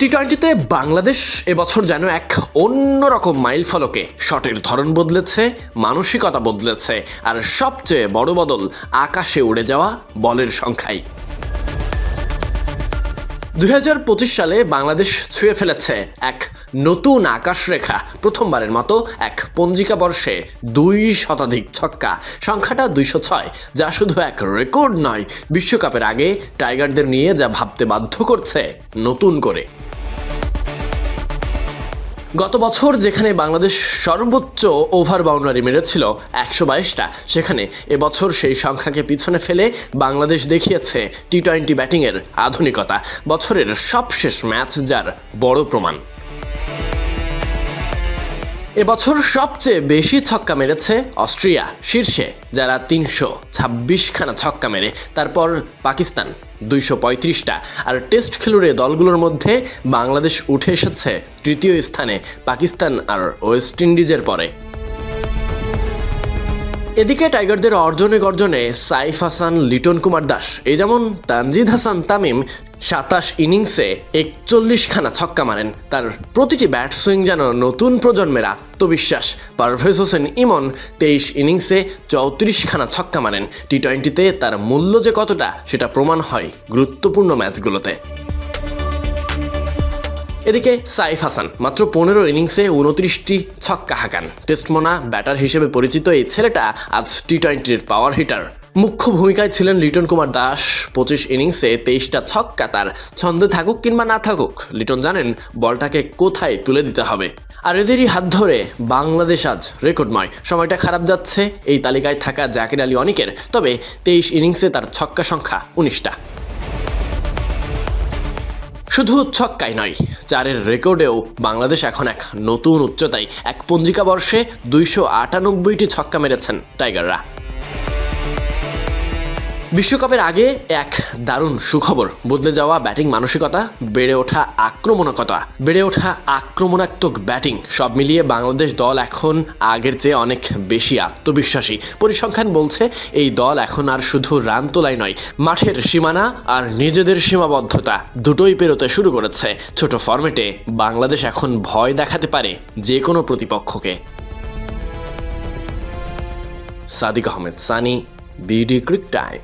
টি টোয়েন্টিতে বাংলাদেশ এবছর যেন এক অন্যরকম মাইল ফলকে। শটের ধরন বদলেছে, মানসিকতা বদলেছে, আর সবচেয়ে বড় বদল আকাশে উড়ে যাওয়া বলের সংখ্যাই। দুই হাজার পঁচিশ সালে বাংলাদেশ ছুঁয়ে ফেলেছে এক নতুন আকাশরেখা, প্রথমবারের মতো এক পঞ্জিকা বর্ষে দুই শতাধিক ছক্কা। সংখ্যাটা দুইশো ছয়, যা শুধু এক রেকর্ড নয়, বিশ্বকাপের আগে টাইগারদের নিয়ে যা ভাবতে বাধ্য করছে নতুন করে। গত বছর যেখানে বাংলাদেশ সর্বোচ্চ ওভার বাউন্ডারি মেরেছিল একশো বাইশটা, সেখানে এবছর সেই সংখ্যাকে পিছনে ফেলে বাংলাদেশ দেখিয়েছে টি টোয়েন্টি ব্যাটিংয়ের আধুনিকতা, বছরের সবশেষ ম্যাচ যার বড় প্রমাণ। এবছর সবচেয়ে বেশি ছক্কা মেরেছে অস্ট্রিয়া, শীর্ষে, যারা তিনশো ছাব্বিশখানা ছক্কা মেরে। তারপর পাকিস্তান, দুইশো পঁয়ত্রিশটা। আর টেস্ট খেলুড়ে দলগুলোর মধ্যে বাংলাদেশ উঠে এসেছে তৃতীয় স্থানে, পাকিস্তান আর ওয়েস্ট ইন্ডিজের পরে। এদিকে টাইগারদের অর্জনে গর্জনে সাইফ হাসান, লিটন কুমার দাস, এই যেমন তানজিদ হাসান, তামিম সাতাশ ইনিংসে একচল্লিশখানা ছক্কা মারেন। তার প্রতিটি ব্যাট সুইং যেন নতুন প্রজন্মের আত্মবিশ্বাস। পারভেজ হোসেন ইমন তেইশ ইনিংসে চৌত্রিশখানা ছক্কা মারেন। টি টোয়েন্টিতে তার মূল্য যে কতটা, সেটা প্রমাণ হয় গুরুত্বপূর্ণ ম্যাচগুলোতে। এদিকে সাইফ হাসান, মাত্র পনেরো ইনিংসে উনত্রিশটি ছক্কা হাঁকান। টেস্টমোনা ব্যাটার হিসেবে পরিচিত এই ছেলেটা আজ টি টোয়েন্টির পাওয়ার হিটার মুখ্য ভূমিকায় ছিলেন লিটন কুমার দাস। পঁচিশ ইনিংসে তেইশটা ছক্কা তার। ছন্দে থাকুক কিংবা না থাকুক, লিটন জানেন বলটাকে কোথায় তুলে দিতে হবে। আর এদেরই হাত ধরে বাংলাদেশ আজ রেকর্ডময়। সময়টা খারাপ যাচ্ছে, এই তালিকায় থাকা জাকির আলী অনেকের, তবে তেইশ ইনিংসে তার ছক্কা সংখ্যা উনিশটা। শুধু ছক্কাই নয়, চারের রেকর্ডেও বাংলাদেশ এখন এক নতুন উচ্চতায়। এক পঞ্জিকা বর্ষে দুইশো আটানব্বইটি ছক্কা মেরেছেন টাইগাররা। বিশ্বকাপের আগে এক দারুণ সুখবর। বদলে যাওয়া ব্যাটিং মানসিকতা, বেড়ে ওঠা আক্রমণাত্মকতা। বেড়ে ওঠা আক্রমণাত্মক ব্যাটিং সব মিলিয়ে বাংলাদেশ দল এখন আগের চেয়ে অনেক বেশি আত্মবিশ্বাসী। পরিসংখ্যান বলছে, এই দল এখন আর শুধু রান তোলাই নয়, মাঠের সীমানা আর নিজেদের সীমাবদ্ধতা দুটোই পেরোতে শুরু করেছে। ছোট ফরম্যাটে বাংলাদেশ এখন ভয় দেখাতে পারে যে কোনো প্রতিপক্ষকে। Sadiq Ahmed, Sunny, BD cric time.